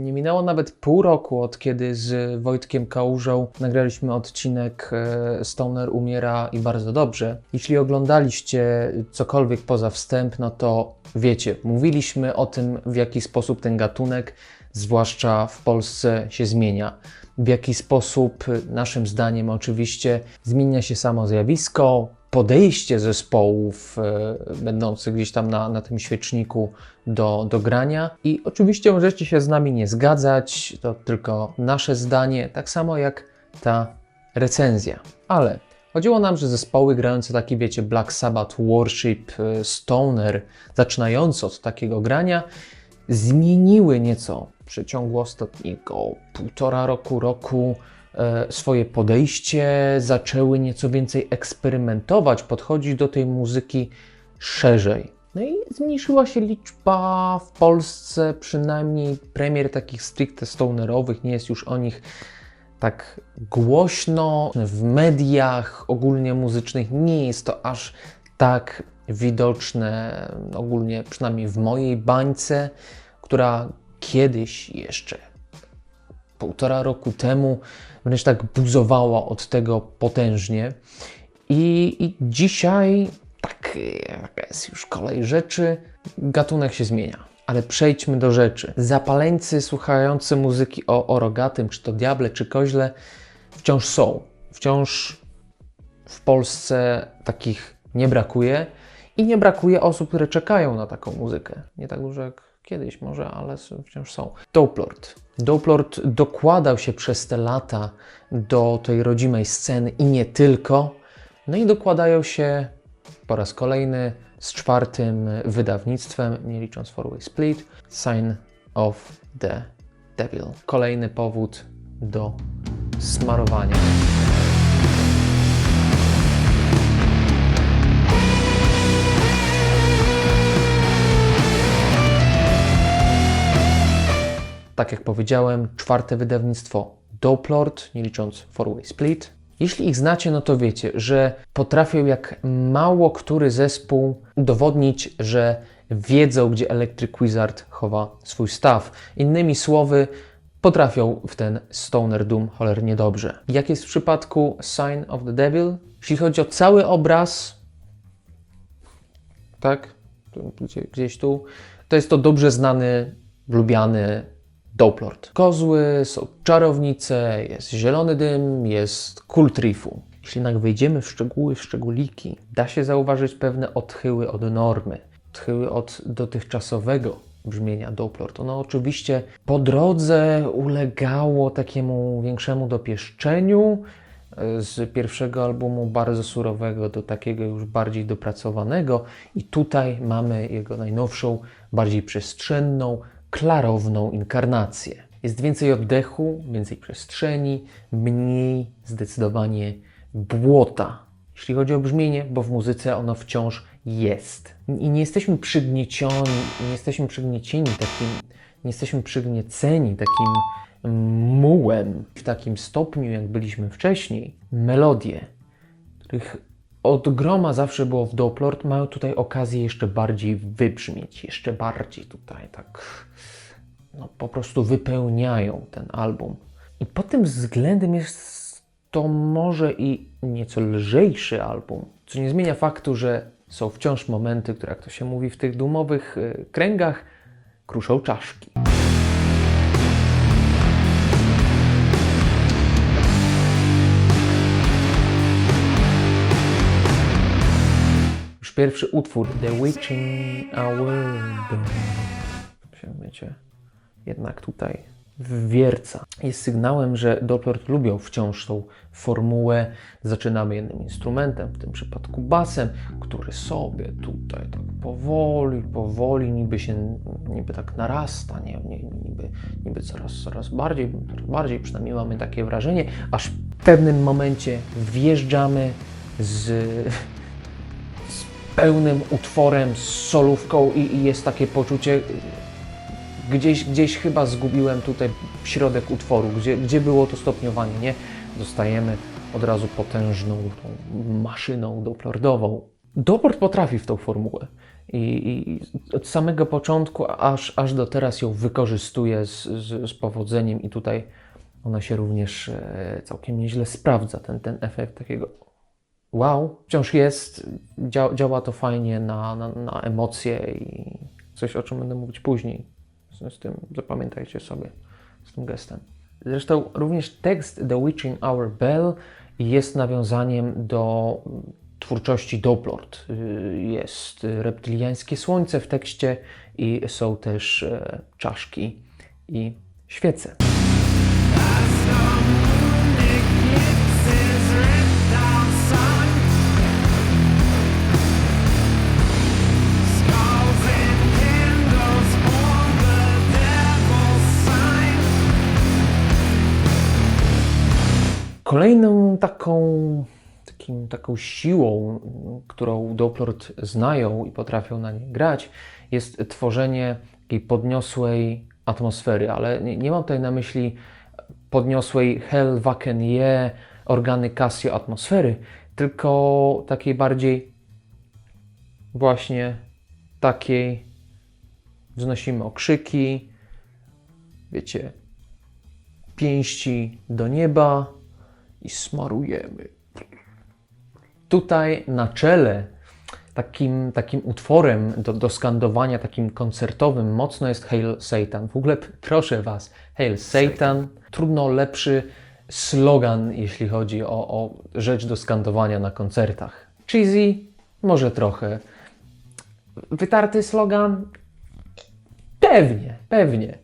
Nie minęło nawet pół roku od kiedy z Wojtkiem Kałużą nagraliśmy odcinek e, Stoner umiera i bardzo dobrze. Jeśli oglądaliście cokolwiek poza wstęp, no to wiecie, mówiliśmy o tym, w jaki sposób ten gatunek, zwłaszcza w Polsce, się zmienia. W jaki sposób, naszym zdaniem, oczywiście, zmienia się samo zjawisko, podejście zespołów e, będących gdzieś tam na, na tym świeczniku do, do grania. I oczywiście możecie się z nami nie zgadzać, to tylko nasze zdanie, tak samo jak ta recenzja. Ale chodziło nam, że zespoły grające taki, wiecie, Black Sabbath, Worship, e, Stoner, zaczynające od takiego grania, zmieniły nieco w przeciągu ostatniego półtora roku, roku swoje podejście, zaczęły nieco więcej eksperymentować, podchodzić do tej muzyki szerzej. No i zmniejszyła się liczba w Polsce, przynajmniej premier takich stricte stonerowych, nie jest już o nich tak głośno w mediach ogólnie muzycznych, nie jest to aż tak widoczne, ogólnie przynajmniej w mojej bańce, która kiedyś jeszcze półtora roku temu wręcz tak buzowała od tego potężnie. I, i dzisiaj, tak, taka jest już kolej rzeczy, gatunek się zmienia. Ale przejdźmy do rzeczy. Zapaleńcy słuchający muzyki o, o rogatym, czy to diable, czy koźle, wciąż są. Wciąż w Polsce takich nie brakuje i nie brakuje osób, które czekają na taką muzykę. Nie tak dużo jak kiedyś może, ale wciąż są. Doplord. Doplord dokładał się przez te lata do tej rodzimej sceny i nie tylko. No i dokładają się po raz kolejny z czwartym wydawnictwem, nie licząc Four-Way Split, Sign of the Devil. Kolejny powód do smarowania. Tak jak powiedziałem, czwarte wydawnictwo Doplord, nie licząc Four-Way Split. Jeśli ich znacie, no to wiecie, że potrafią jak mało który zespół udowodnić, że wiedzą, gdzie Electric Wizard chowa swój staw. Innymi słowy, potrafią w ten Stoner Doom cholernie dobrze. Jak jest w przypadku Sign of the Devil? Jeśli chodzi o cały obraz, tak, gdzieś tu, to jest to dobrze znany, lubiany Doplord. Kozły, są czarownice, jest zielony dym, jest kult riffu. Jeśli jednak wejdziemy w szczegóły, w szczególiki, da się zauważyć pewne odchyły od normy, odchyły od dotychczasowego brzmienia Doplord. Ono oczywiście po drodze ulegało takiemu większemu dopieszczeniu, e, z pierwszego albumu bardzo surowego do takiego już bardziej dopracowanego i tutaj mamy jego najnowszą, bardziej przestrzenną, klarowną inkarnację. Jest więcej oddechu, więcej przestrzeni, mniej zdecydowanie błota. Jeśli chodzi o brzmienie, bo w muzyce ono wciąż jest. I nie jesteśmy przygniecioni, nie jesteśmy przygniecieni takim, nie jesteśmy przygnieceni takim mułem w takim stopniu, jak byliśmy wcześniej. Melodie, których od groma zawsze było w Doplord, mają tutaj okazję jeszcze bardziej wybrzmieć, jeszcze bardziej tutaj tak no, po prostu wypełniają ten album. I pod tym względem jest to może i nieco lżejszy album, co nie zmienia faktu, że są wciąż momenty, które jak to się mówi w tych dumowych y, kręgach, kruszą czaszki. Już pierwszy utwór, The Witching Hour, się wiecie, jednak tutaj wwierca. Jest sygnałem, że Doppler lubią wciąż tą formułę. Zaczynamy jednym instrumentem, w tym przypadku basem, który sobie tutaj tak powoli, powoli niby się, niby tak narasta, nie, nie, niby, niby coraz, coraz bardziej, coraz bardziej, przynajmniej mamy takie wrażenie, aż w pewnym momencie wjeżdżamy z pełnym utworem, z solówką i, i jest takie poczucie, gdzieś, gdzieś chyba zgubiłem tutaj środek utworu, gdzie, gdzie było to stopniowanie, nie? Dostajemy od razu potężną maszyną doplordową. Doplord potrafi w tą formułę. I, i od samego początku aż, aż do teraz ją wykorzystuję z, z, z powodzeniem i tutaj ona się również e, całkiem nieźle sprawdza, ten, ten efekt takiego wow, wciąż jest, dzia, działa to fajnie na, na, na emocje i coś, o czym będę mówić później. Z, z tym zapamiętajcie sobie, z tym gestem. Zresztą również tekst The Witching Hour Bell jest nawiązaniem do twórczości Doplord. Y, Jest reptyliańskie słońce w tekście i są też e, czaszki i świece. Kolejną taką, takim, taką siłą, którą Doplord znają i potrafią na nie grać, jest tworzenie takiej podniosłej atmosfery, ale nie, nie mam tutaj na myśli podniosłej Hell, Wacken, Je, organy Casio atmosfery, tylko takiej bardziej właśnie takiej wznosimy okrzyki, wiecie, pięści do nieba i smarujemy. Tutaj na czele takim, takim utworem do, do skandowania, takim koncertowym mocno jest Hail Satan. W ogóle proszę Was, Hail Satan, trudno lepszy slogan, jeśli chodzi o, o rzecz do skandowania na koncertach. Cheesy? Może trochę. Wytarty slogan? Pewnie, pewnie.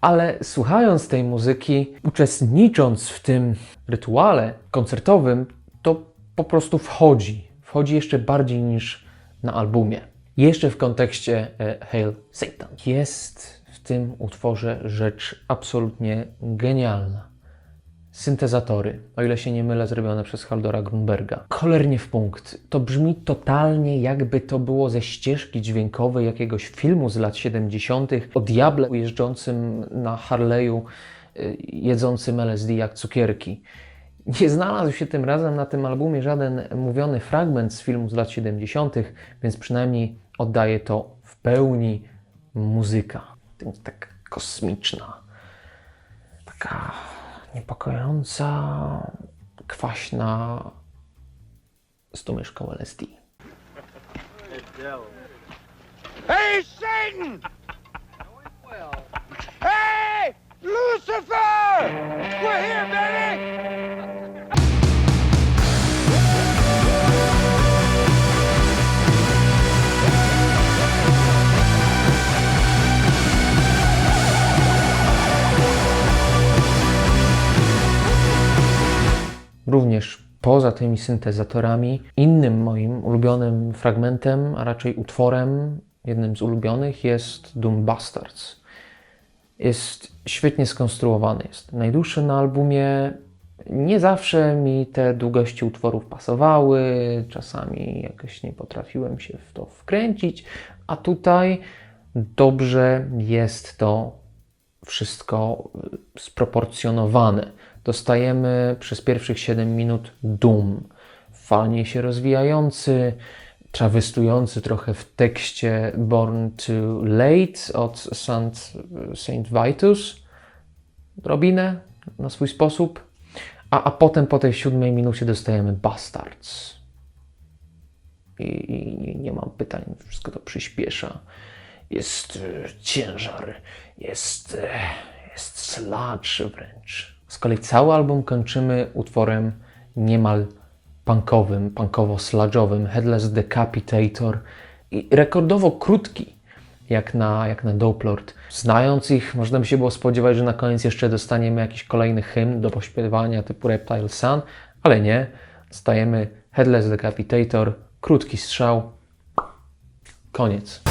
Ale słuchając tej muzyki, uczestnicząc w tym rytuale koncertowym, to po prostu wchodzi. Wchodzi jeszcze bardziej niż na albumie. Jeszcze w kontekście e, Hail Satan. Jest w tym utworze rzecz absolutnie genialna. Syntezatory, o ile się nie mylę, zrobione przez Haldora Grunberga. Cholernie w punkt. To brzmi totalnie jakby to było ze ścieżki dźwiękowej jakiegoś filmu z lat 70. o diable jeżdżącym na Harley'u, y, jedzącym LSD jak cukierki. Nie znalazł się tym razem na tym albumie żaden mówiony fragment z filmu z lat 70., więc przynajmniej oddaje to w pełni muzyka. Tak kosmiczna, taka niepokojąca, kwaśna z tą LSD. Hey, Satan! Hey, Lucifer! We're here, baby! Poza tymi syntezatorami, innym moim ulubionym fragmentem, a raczej utworem, jednym z ulubionych jest Doom Bastards. Jest świetnie skonstruowany, jest najdłuższy na albumie. Nie zawsze mi te długości utworów pasowały, czasami jakoś nie potrafiłem się w to wkręcić, a tutaj dobrze jest to wszystko y, sproporcjonowane. Dostajemy przez pierwszych 7 minut Doom, fajnie się rozwijający, trawestujący trochę w tekście Born Too Late od Saint, Saint Vitus, drobinę na swój sposób, a, a potem po tej siódmej minucie dostajemy Bastards. I, i nie, nie mam pytań, wszystko to przyspiesza. Jest e, ciężar, jest, e, jest sludge wręcz. Z kolei cały album kończymy utworem niemal punkowym, punkowo-sludge'owym, Headless Decapitator i rekordowo krótki, jak na, jak na Doplord. Znając ich, można by się było spodziewać, że na koniec jeszcze dostaniemy jakiś kolejny hymn do pośpiewania typu Reptile Sun, ale nie. Dostajemy Headless Decapitator, krótki strzał, koniec.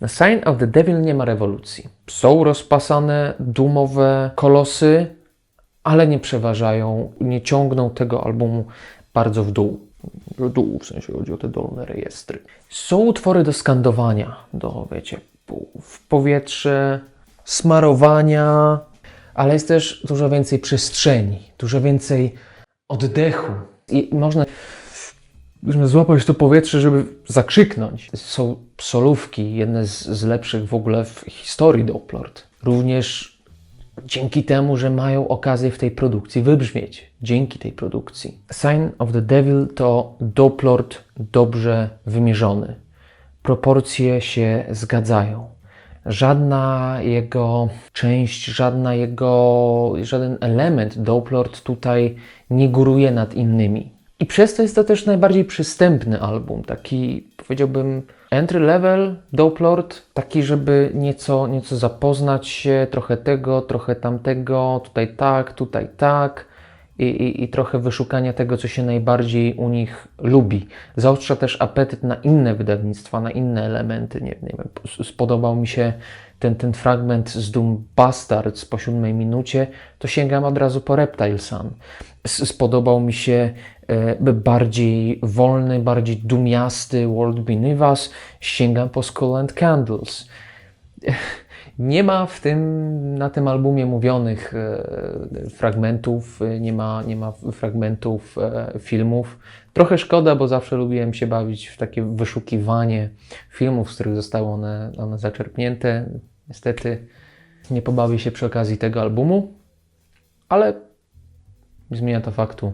Na Sign of the Devil nie ma rewolucji. Są rozpasane, dumowe kolosy, ale nie przeważają, nie ciągną tego albumu bardzo w dół. W dół, w sensie chodzi o te dolne rejestry. Są utwory do skandowania, do, wiecie, w powietrze, smarowania, ale jest też dużo więcej przestrzeni, dużo więcej oddechu. I można złapać to powietrze, żeby zakrzyknąć. Są solówki, jedne z, z lepszych w ogóle w historii Doplord. Również dzięki temu, że mają okazję w tej produkcji wybrzmieć. Dzięki tej produkcji. Sign of the Devil to Doplord dobrze wymierzony. Proporcje się zgadzają. Żadna jego część, żadna jego, żaden element Doplord tutaj nie góruje nad innymi. I przez to jest to też najbardziej przystępny album, taki powiedziałbym entry level Doplord, taki żeby nieco, nieco zapoznać się, trochę tego, trochę tamtego, tutaj tak, tutaj tak i, i, i trochę wyszukania tego, co się najbardziej u nich lubi. Zaostrza też apetyt na inne wydawnictwa, na inne elementy. Nie, nie wiem, spodobał mi się ten, ten fragment z Doom Bastards po siódmej minucie, to sięgam od razu po Reptile Sun. Spodobał mi się e, bardziej wolny, bardziej dumiasty World Beneath Us, sięgam po Skull and Candles. Nie ma w tym, na tym albumie mówionych e, fragmentów, nie ma, nie ma fragmentów e, filmów. Trochę szkoda, bo zawsze lubiłem się bawić w takie wyszukiwanie filmów, z których zostały one, one zaczerpnięte. Niestety nie pobawię się przy okazji tego albumu, ale zmienia to faktu,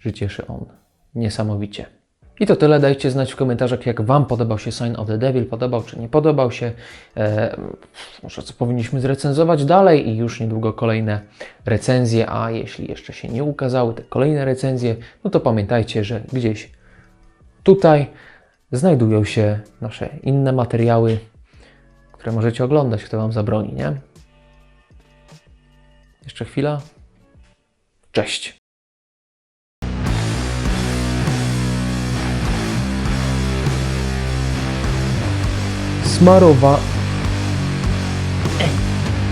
że cieszy on niesamowicie. I to tyle. Dajcie znać w komentarzach, jak Wam podobał się Sign of the Devil, podobał czy nie podobał się. E, może co powinniśmy zrecenzować dalej i już niedługo kolejne recenzje, a jeśli jeszcze się nie ukazały te kolejne recenzje, no to pamiętajcie, że gdzieś tutaj znajdują się nasze inne materiały, które możecie oglądać, kto Wam zabroni, nie? Jeszcze chwila. Cześć! Smarowa...